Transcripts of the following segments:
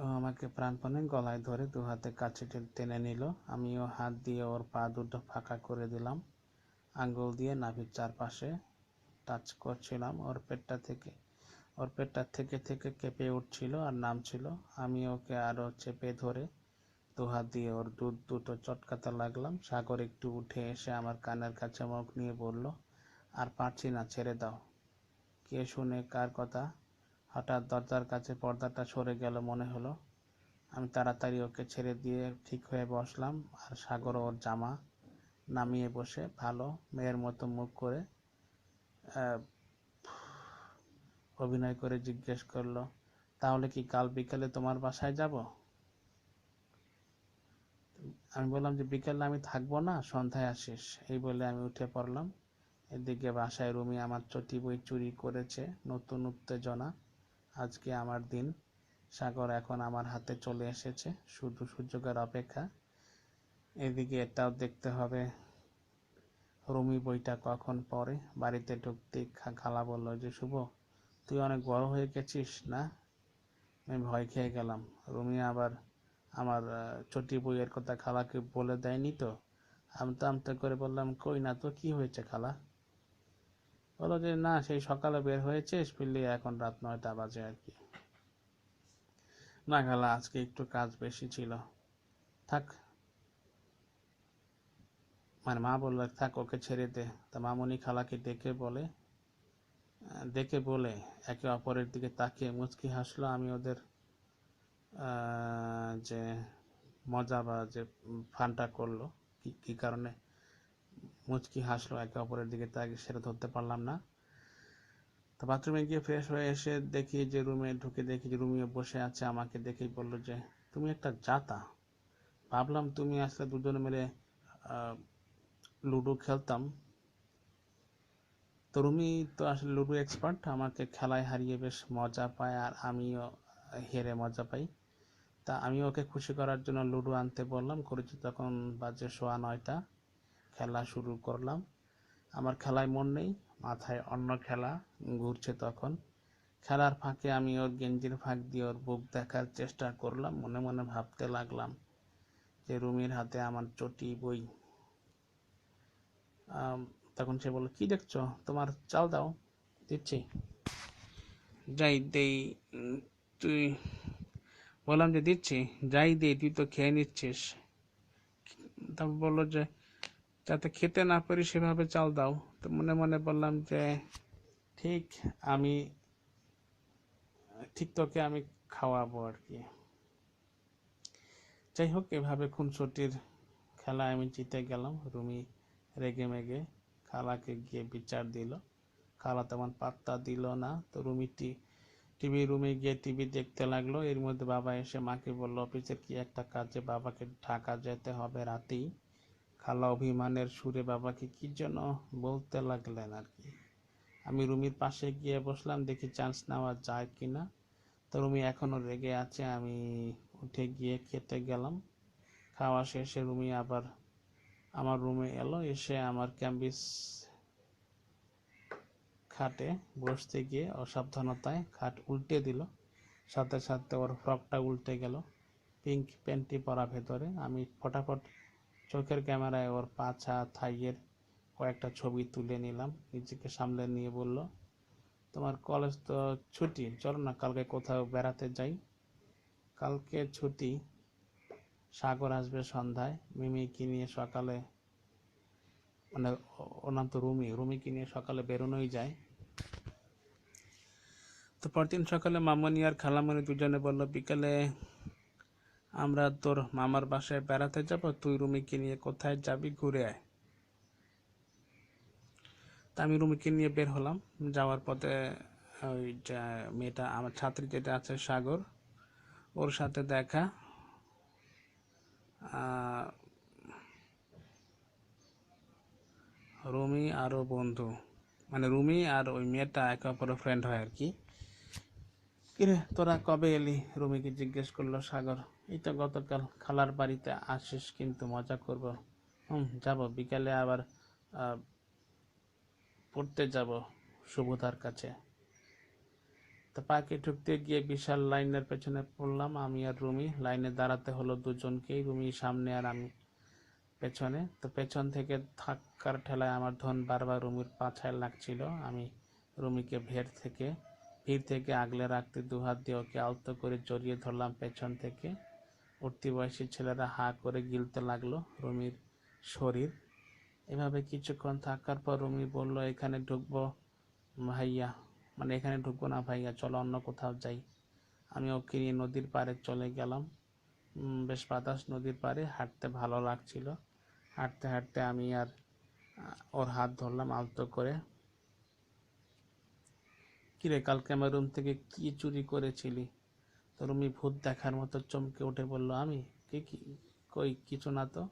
ও আমাকে প্রাণপণে গলায় ধরে দু হাতে কাছে টেনে- টেনে নিল। আমিও হাত দিয়ে ওর পা দুটো ফাঁকা করে দিলাম। আঙ্গুল দিয়ে নাভির চারপাশে টাচ করছিলাম। ওর পেটটা থেকে, ওর পেটটা থেকে থেকে কেঁপে উঠছিল আর নামছিল। আমি ওকে আরও চেপে ধরে দু হাত দিয়ে ওর দুধ দুটো চটকাতে লাগলাম। সাগর একটু উঠে এসে আমার কানের কাছে মুখ নিয়ে বলল, আর পারছি না, ছেড়ে দাও। কে শুনে কার কথা? হঠাৎ দরজার কাছে পর্দাটা সরে গেল মনে হলো। আমি তাড়াতাড়ি ওকে ছেড়ে দিয়ে ঠিক হয়ে বসলাম আর সাগর ওর জামা নামিয়ে বসে ভালো মেয়ের মতো মুখ করে অভিনয় করে জিজ্ঞেস করল, তাহলে কি কাল বিকেলে তোমার বাসায় যাব? আমি বললাম যে, বিকেলে আমি থাকব না, সন্ধ্যায় আসিস। এই বলে আমি উঠে পড়লাম। এদিকে বাসায় রুমি আমার চটি বই চুরি করেছে, নতুন উত্তেজনা। আজকে আমার দিন। সাগর এখন আমার হাতে চলে এসেছে, শুধু সুযোগের অপেক্ষা। এদিকে এটাও দেখতে হবে, রুমি বইটা কখন পড়ে? বাড়িতে ঢুকতে খালা বলল, যে শুভ, তুই অনেক বড় হয়ে গেছিস না? আমি ভয় খেয়ে গেলাম। রুমি আবার আমার চটি বইয়ের কথা খালাকে বলে দেয়নি তো? আমতা আমতা করে বললাম, কই না তো, কি হয়েছে খালা? বলো যে, না, সেই সকালে বের হয়েছে, ফিরলে এখন রাত নয়টা বাজে আর কি। না খালা আজকে একটু কাজ বেশি ছিল। থাক। মানে মা বলল, থাক, ওকে ছেড়ে দে। তা মামনি খালাকে ডেকে বলে ডেকে বলে, একে অপরের দিকে তাকিয়ে মুচকি হাসলো। আমি ওদের যে মজা বা যে ফানটা করল কি কারণে? মুচকি হাসলো, একে অপরের দিকে তাকিয়ে সেটা ধরতে পারলাম না। তো বাথরুমে গিয়ে ফ্রেশ হয়ে এসে দেখি যে রুমে ঢুকে দেখি যে রুমিও বসে আছে, আমাকে দেখেই বলল যে, তুমি একটা জাতা। ভাবলাম তুমি আসলে দুজনে মিলে লুডো খেলতাম। তো রুমি তো আসলে লুডো এক্সপার্ট আমাকে খেলায় হারিয়ে বেশ মজা পায় আর আমিও হেরে মজা পাই। তা আমি ওকে খুশি করার জন্য লুডো আনতে বললাম, করেছি তখন বাজে সোয়া নয়টা। খেলা শুরু করলাম। আমার খেলায় মন নেই, মাথায় অন্য খেলা ঘুরছে তখন। খেলার ফাঁকে আমি ওর গেঞ্জির ফাঁক দিয়ে ওর বুক দেখার চেষ্টা করলাম, মনে মনে ভাবতে লাগলাম যে রুমির হাতে আমার চটি বই। তখন সে বলল, কি দেখছ? তোমার চাল দাও, দিচ্ছি। যাই দেই তুই বললাম যে, দিচ্ছি, যাই দে তুই তো খেয়ে নিচ্ছিস। তারপর বলল যে যাতে খেতে না পারি সেভাবে চাল দাও। তো মনে মনে বললাম যে, ঠিক, আমি, ঠিক তোকে আমি খাওয়াবো আর কি। যাই হোক, এভাবে খুনসুটির খেলায় আমি জিতে গেলাম। রুমি রেগে মেগে খালাকে গিয়ে বিচার দিল। খালা তেমন পাত্তা দিল না। তো রুমিটি টিভি রুমে গিয়ে টিভি দেখতে লাগল। এর মধ্যে বাবা এসে মাকে বলল অফিসের কি একটা কাজে বাবাকে ঢাকা যেতে হবে রাতেই? খালা অভিমানের সুরে বাবাকে কি যেন বলতে লাগলেন আর কি। আমি রুমির পাশে গিয়ে বসলাম, দেখি চান্স নেওয়া যায় কি না তো রুমি এখনও রেগে আছে, আমি উঠে গিয়ে খেতে গেলাম। খাওয়া শেষে রুমি আবার আমার রুমে এলো, এসে আমার ক্যাম্বিস খাটে বসতে গিয়ে অসাবধানতায় খাট উল্টে দিল। সাথে সাথে ওর ফ্রকটা উল্টে গেল। পিঙ্ক প্যান্টি পরা ভেতরে। আমি ফটাফট চোখের ক্যামেরায় ওর পাছা থাইয়ের কয়েকটা ছবি তুলে নিলাম। নিজেকে সামলে নিয়ে বলল, তোমার কলেজ তো ছুটি, চলো না কালকে কোথাও বেড়াতে যাই। কালকে ছুটি, সাগর আসবে সন্ধ্যায়। মিমিকে নিয়ে সকালে মানে ও- ওর নাম তো রুমি, রুমিকে নিয়ে সকালে বেরোনোই যায়। তো পরদিন সকালে মামনি আর খালামনি দুজনে বলল, বিকালে আমরা তোর মামার বাসায় বেড়াতে যাব, তুই রুমিকে নিয়ে কোথায় যাবি ঘুরে আয়। তা আমি রুমিকে নিয়ে বের হলাম। যাওয়ার পথে ওই মেয়েটা, আমার ছাত্রী যেটা আছে, সাগর, ওর সাথে দেখা। রুমি আরও বন্ধু। মানে রুমি আর ওই মেয়েটা একে অপরের ফ্রেন্ড হয় আর কি। কিরে, তোরা কবে এলি? রুমিকে জিজ্ঞেস করল সাগর। এই তো গতকাল খালার বাড়িতে আসিস কিন্তু মজা করব। হুম, যাব। বিকালে আবার পড়তে যাব শুভদার কাছে। তো পার্কে ঢুকতে গিয়ে বিশাল লাইনের পেছনে পড়লাম আমি আর রুমি। লাইনে দাঁড়াতে হলো দুজনকেই, রুমি সামনে আর আমি পেছনে। তো পেছন থেকে ধাক্কার ঠেলায় আমার ধন বারবার রুমির পাছায় লাগছিল। আমি রুমিকে ভিড় থেকে ভিড় থেকে আগলে রাখতে দুহাত দিয়ে ওকে আলতো করে জড়িয়ে ধরলাম পেছন থেকে। উঠতি বয়সী ছেলেরা হা করে গিলতে লাগল রুমির শরীর। এভাবে কিছুক্ষণ থাকার পর রুমি বলল, এখানে ঢুকবো ভাইয়া। মানে এখানে ঢুকবো না ভাইয়া, চলো অন্য কোথাও যাই। আমি ওকে নিয়ে নদীর পাড়ে চলে গেলাম। বেশ বাতাস নদীর পাড়ে। হাঁটতে ভালো লাগছিল। হাঁটতে হাঁটতে আমি আর ওর হাত ধরলাম আলতো করে। কিরে, কালকে আমার রুম থেকে কি চুরি করেছিলি? রুমি ভূত দেখার মতো চমকে উঠে বলল, আমি? কি কি? কই? কিছু না তো?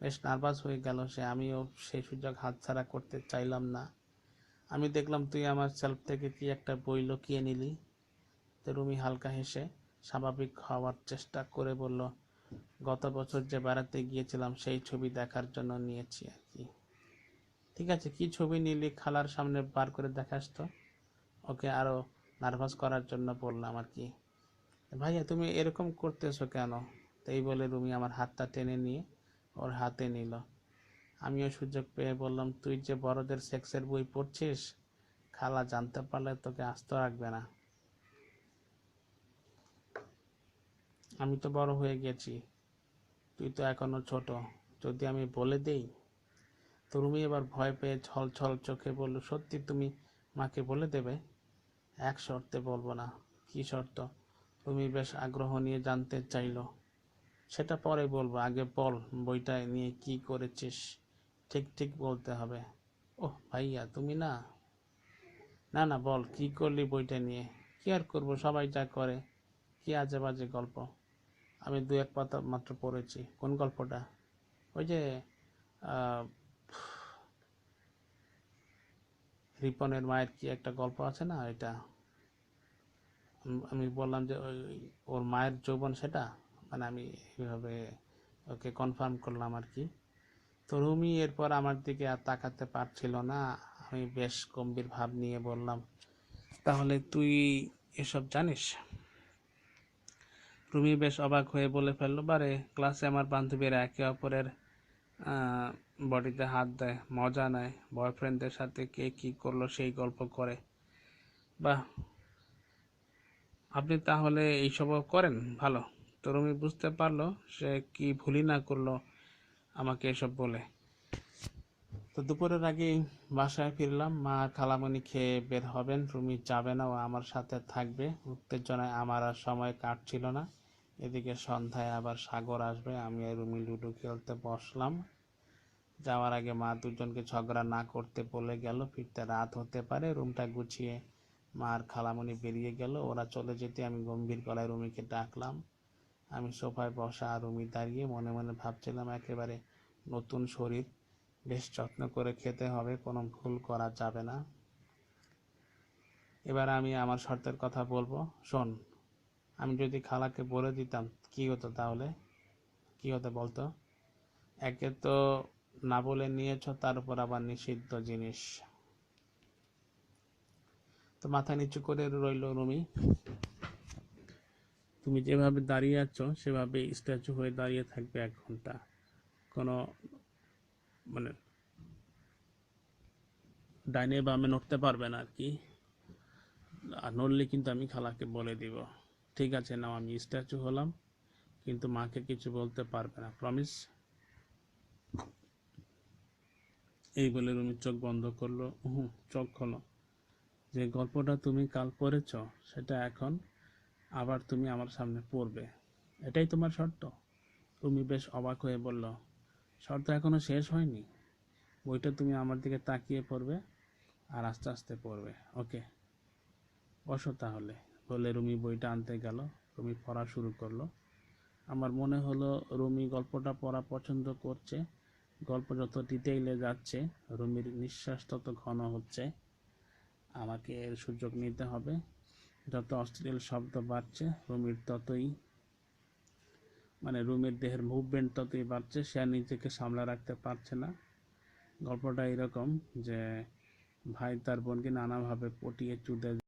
বেশ নার্ভাস হয়ে গেল সে। আমিও সেই সুযোগ হাতছাড়া করতে চাইলাম না। আমি দেখলাম তুই আমার সেলফ থেকে কি একটা বই লুকিয়ে নিলি। তো রুমি হালকা হেসে স্বাভাবিক হওয়ার চেষ্টা করে বলল, গত বছর যে বেড়াতে গিয়েছিলাম, সেই ছবি দেখার জন্য নিয়েছি আর কি। ঠিক আছে, কি ছবি নিলি খালার সামনে বার করে দেখাস তো। ওকে আরও নার্ভাস করার জন্য বললাম আর কি। ভাইয়া, তুমি এরকম করতেছো কেন? তাই বলে রুমি আমার হাতটা টেনে নিয়ে ওর হাতে নিল। আমিও সুযোগ পেয়ে বললাম, তুই যে বড়দের সেক্সের বই পড়ছিস, খালা জানতে পারলে তোকে আস্ত রাখবে না। আমি তো বড় হয়ে গেছি, তুই তো এখনও ছোট। যদি আমি বলে দেই? তো রুমি এবার ভয় পেয়ে ছল ছল চোখে বলল, সত্যি তুমি মাকে বলে দেবে? এক শর্তে বলব না। কি শর্ত? রুমি বেশ আগ্রহ নিয়ে জানতে চাইলো। সেটা পরে বলব। আগে বল, বইটা নিয়ে কি করেছিস? ঠিক ঠিক বলতে হবে। ওহ, ভাইয়া, তুমি না? না না, বল, কি করলি বইটা নিয়ে? কি আর করব? সবাই যা করে। কি আজে বাজে গল্প? আমি দু এক পাতা মাত্র পড়েছি। কোন গল্পটা? ওই যে রিপনের মায়ের কি একটা গল্প আছে না, এটা? আম- বললাম যে ওর মায়ের যৌবন সেটা? মানে আমি এইভাবে ওকে কনফার্ম করলাম আর কি। তো রুমি এরপর আমার দিকে আর তাকাতে পারছিল না। আমি বেশ গম্ভীর ভাব নিয়ে বললাম, তাহলে তুই এসব জানিস? রুমি বেশ অবাক হয়ে বলে ফেলল, বারে, ক্লাসে আমার বান্ধবীরা একে অপরের বডিতে হাত দেয়, মজা নেয়। বয়ফ্রেন্ডদের সাথে কে কি করল সেই গল্প করে। বাহ আপনি তাহলে এইসবও করেন? ভালো। তো রুমি বুঝতে পারল, সে কি ভুলই না করল আমাকে এসব বলে। তো দুপুরের আগেই বাসায় ফিরলাম। মা খালামণি খেয়ে বের হবেন রুমি যাবে না, ও আমার সাথে থাকবে। উত্তেজনায় আমার আর সময় কাটছিল না। এদিকে সন্ধ্যায় আবার সাগর আসবে, আমি আর রুমি লুডো খেলতে বসলাম। যাওয়ার আগে মা দুজনকে ঝগড়া না করতে বলে গেল, ফিরতে রাত হতে পারে, রুমটা গুছিয়ে মা আর খালামণি বেরিয়ে গেল। ওরা চলে যেতে আমি গম্ভীর গলায় রুমিকে ডাকলাম। আমি সোফায় বসা আর রুমি দাঁড়িয়ে মনে মনে ভাবছিলাম, একেবারে নতুন শরীর, বেশ যত্ন করে খেতে হবে, কোনো ভুল করা যাবে না। এবার আমি আমার শর্তের কথা বলব। শোন, আমি যদি খালাকে বলে দিতাম, কি হতো তাহলে? কি হতো বলতো? একে তো না বলে নিয়েছো, তার উপর আবার নিষিদ্ধ জিনিস। তো মাথা নিচু করে রইল রুমি। তুমি যেভাবে দাঁড়িয়ে আছো, সেভাবে স্ট্যাচু হয়ে দাঁড়িয়ে থাকবে এক ঘণ্টা। কোনো মানে ডাইনে বামে নড়তে পারবে না আর কি। আর নড়লে কিন্তু আমি খালাকে বলে দিব, ঠিক আছে, নাও, আমি স্ট্যাচু হলাম, কিন্তু মাকে কিছু বলতে পারবে না প্রমিস এই বলে রুমি চোখ বন্ধ করল। হুম চোখ খোলো। যে গল্পটা তুমি কাল পড়েছ, সেটা এখন আবার তুমি আমার সামনে পড়বে। এটাই তোমার শর্ত। তুমি বেশ অবাক হয়ে বলল, শর্ত এখনও শেষ হয়নি? বইটা তুমি আমার দিকে তাকিয়ে পড়বে আর আস্তে আস্তে পড়বে। ওকে। বসো তাহলে। বলে রুমি বইটা আনতে গেল। রুমি পড়া শুরু করল। আমার মনে হলো রুমি গল্পটা পড়া পছন্দ করছে। গল্প যত ডিটেইলে যাচ্ছে, রুমির নিঃশ্বাস তত ঘন হচ্ছে। আমাকে এর সুযোগ নিতে হবে। যত অশ্লীল শব্দ বাড়ছে, রুমির ততই মানে রুমের দেহের মুভমেন্ট ততই বাড়ছে, সে নিজেকে সামলা রাখতে পারছে না। গল্পটা এরকম যে, ভাই তার বোনকে নানাভাবে পটিয়ে চুদে